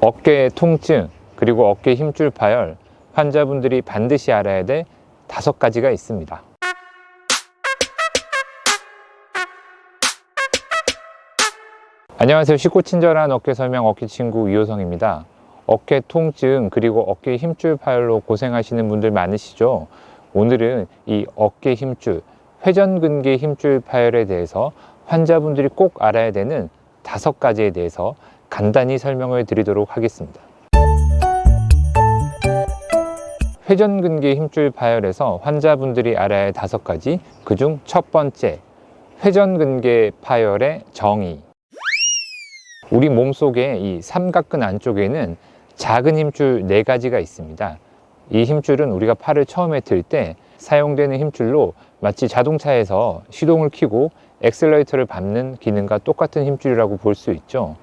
어깨 통증 그리고 어깨 힘줄 파열 환자분들이 반드시 알아야 될 다섯 가지가 있습니다. 안녕하세요. 쉽고 친절한 어깨 설명 어깨 친구 이호성입니다. 어깨 통증 그리고 어깨 힘줄 파열로 고생하시는 분들 많으시죠? 오늘은 이 어깨 힘줄, 회전근개 힘줄 파열에 대해서 환자분들이 꼭 알아야 되는 다섯 가지에 대해서 간단히 설명을 드리도록 하겠습니다. 회전근개 힘줄 파열에서 환자분들이 알아야 할 다섯 가지, 그중 첫 번째, 회전근개 파열의 정의. 우리 몸 속에 이 삼각근 안쪽에는 작은 힘줄 네 가지가 있습니다. 이 힘줄은 우리가 팔을 처음에 들 때 사용되는 힘줄로 마치 자동차에서 시동을 켜고 엑셀러이터를 밟는 기능과 똑같은 힘줄이라고 볼 수 있죠.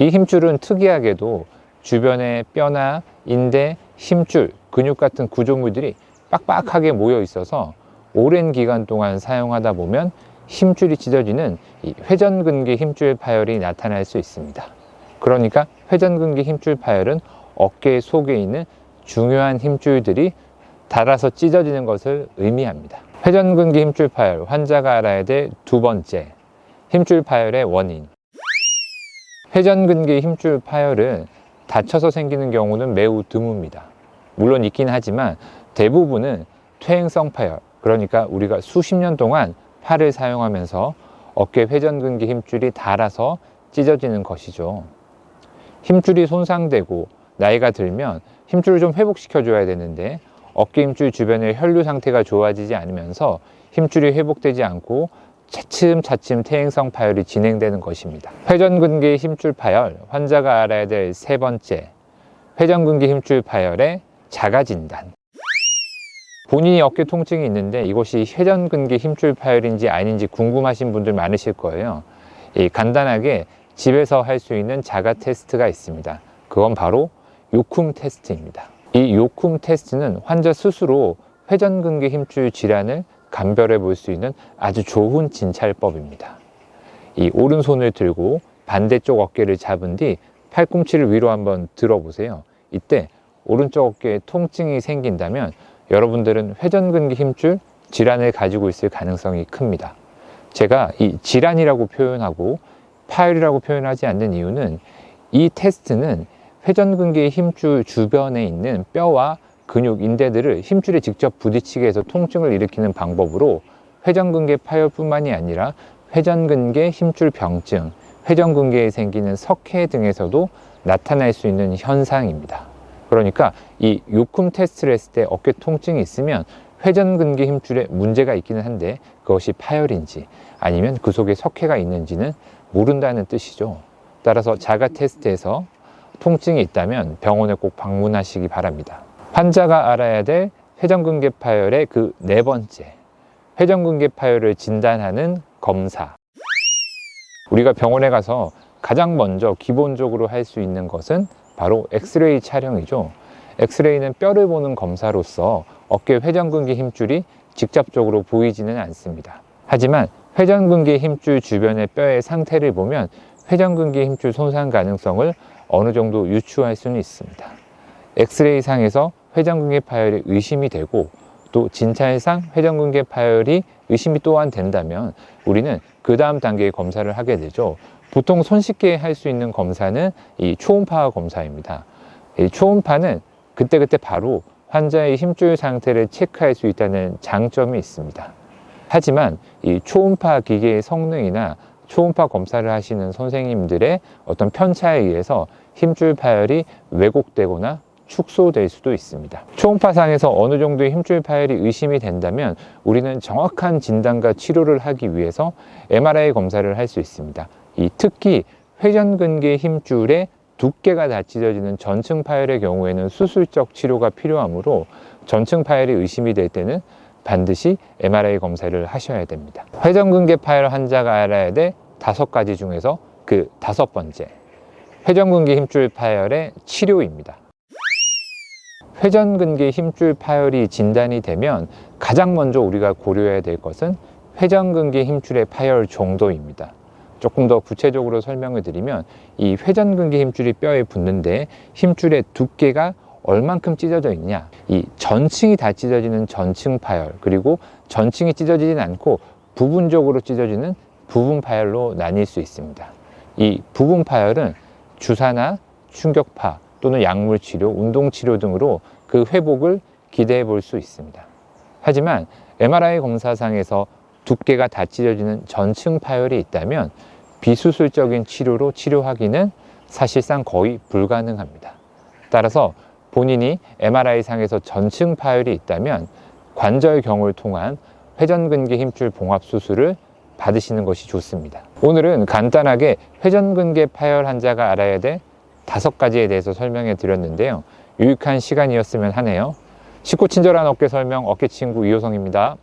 이 힘줄은 특이하게도 주변에 뼈나 인대, 힘줄, 근육 같은 구조물들이 빡빡하게 모여 있어서 오랜 기간 동안 사용하다 보면 힘줄이 찢어지는 이 회전근개 힘줄 파열이 나타날 수 있습니다. 그러니까 회전근개 힘줄 파열은 어깨 속에 있는 중요한 힘줄들이 닳아서 찢어지는 것을 의미합니다. 회전근개 힘줄 파열, 환자가 알아야 될 두 번째, 힘줄 파열의 원인. 회전근개 힘줄 파열은 다쳐서 생기는 경우는 매우 드뭅니다. 물론 있긴 하지만 대부분은 퇴행성 파열, 그러니까 우리가 수십 년 동안 팔을 사용하면서 어깨 회전근개 힘줄이 닳아서 찢어지는 것이죠. 힘줄이 손상되고 나이가 들면 힘줄을 좀 회복시켜 줘야 되는데 어깨 힘줄 주변의 혈류 상태가 좋아지지 않으면서 힘줄이 회복되지 않고 차츰차츰 퇴행성 파열이 진행되는 것입니다. 회전근개 힘줄 파열, 환자가 알아야 될 세 번째, 회전근개 힘줄 파열의 자가 진단. 본인이 어깨 통증이 있는데 이것이 회전근개 힘줄 파열인지 아닌지 궁금하신 분들 많으실 거예요. 이 간단하게 집에서 할 수 있는 자가 테스트가 있습니다. 그건 바로 요쿰 테스트입니다. 이 요쿰 테스트는 환자 스스로 회전근개 힘줄 질환을 감별해 볼 수 있는 아주 좋은 진찰법입니다. 이 오른손을 들고 반대쪽 어깨를 잡은 뒤 팔꿈치를 위로 한번 들어보세요. 이때 오른쪽 어깨에 통증이 생긴다면 여러분들은 회전근개 힘줄 질환을 가지고 있을 가능성이 큽니다. 제가 이 질환이라고 표현하고 파열이라고 표현하지 않는 이유는 이 테스트는 회전근개 힘줄 주변에 있는 뼈와 근육, 인대들을 힘줄에 직접 부딪히게 해서 통증을 일으키는 방법으로 회전근개 파열뿐만이 아니라 회전근개 힘줄 병증, 회전근개에 생기는 석회 등에서도 나타날 수 있는 현상입니다. 그러니까 이 요쿰 테스트를 했을 때 어깨 통증이 있으면 회전근개 힘줄에 문제가 있기는 한데 그것이 파열인지 아니면 그 속에 석회가 있는지는 모른다는 뜻이죠. 따라서 자가 테스트에서 통증이 있다면 병원에 꼭 방문하시기 바랍니다. 환자가 알아야 될 회전근개 파열의 그 네 번째, 회전근개 파열을 진단하는 검사. 우리가 병원에 가서 가장 먼저 기본적으로 할 수 있는 것은 바로 엑스레이 촬영이죠. 엑스레이는 뼈를 보는 검사로서 어깨 회전근개 힘줄이 직접적으로 보이지는 않습니다. 하지만 회전근개 힘줄 주변의 뼈의 상태를 보면 회전근개 힘줄 손상 가능성을 어느 정도 유추할 수는 있습니다. 엑스레이 상에서 회전근개 파열이 의심이 되고 또 진찰상 회전근개 파열이 의심이 또한 된다면 우리는 그 다음 단계의 검사를 하게 되죠. 보통 손쉽게 할 수 있는 검사는 이 초음파 검사입니다. 이 초음파는 그때그때 바로 환자의 힘줄 상태를 체크할 수 있다는 장점이 있습니다. 하지만 이 초음파 기계의 성능이나 초음파 검사를 하시는 선생님들의 어떤 편차에 의해서 힘줄 파열이 왜곡되거나 축소될 수도 있습니다. 초음파상에서 어느 정도의 힘줄 파열이 의심이 된다면 우리는 정확한 진단과 치료를 하기 위해서 MRI 검사를 할 수 있습니다. 이 특히 회전근개 힘줄의 두께가 다 찢어지는 전층 파열의 경우에는 수술적 치료가 필요하므로 전층 파열이 의심이 될 때는 반드시 MRI 검사를 하셔야 됩니다. 회전근개 파열 환자가 알아야 될 다섯 가지 중에서 그 다섯 번째, 회전근개 힘줄 파열의 치료입니다. 회전근개 힘줄 파열이 진단이 되면 가장 먼저 우리가 고려해야 될 것은 회전근개 힘줄의 파열 정도입니다. 조금 더 구체적으로 설명을 드리면 이 회전근개 힘줄이 뼈에 붙는데 힘줄의 두께가 얼만큼 찢어져 있냐 이 전층이 다 찢어지는 전층 파열 그리고 전층이 찢어지진 않고 부분적으로 찢어지는 부분 파열로 나뉠 수 있습니다 이 부분 파열은 주사나 충격파 또는 약물 치료, 운동 치료 등으로 그 회복을 기대해 볼 수 있습니다 하지만 MRI 검사상에서 두께가 다 찢어지는 전층 파열이 있다면 비수술적인 치료로 치료하기는 사실상 거의 불가능합니다. 따라서 본인이 MRI 상에서 전층 파열이 있다면 관절경을 통한 회전근개 힘줄 봉합 수술을 받으시는 것이 좋습니다. 오늘은 간단하게 회전근개 파열 환자가 알아야 될 다섯 가지에 대해서 설명해 드렸는데요. 유익한 시간이었으면 하네요. 쉽고 친절한 어깨 설명 어깨 친구 이호성입니다.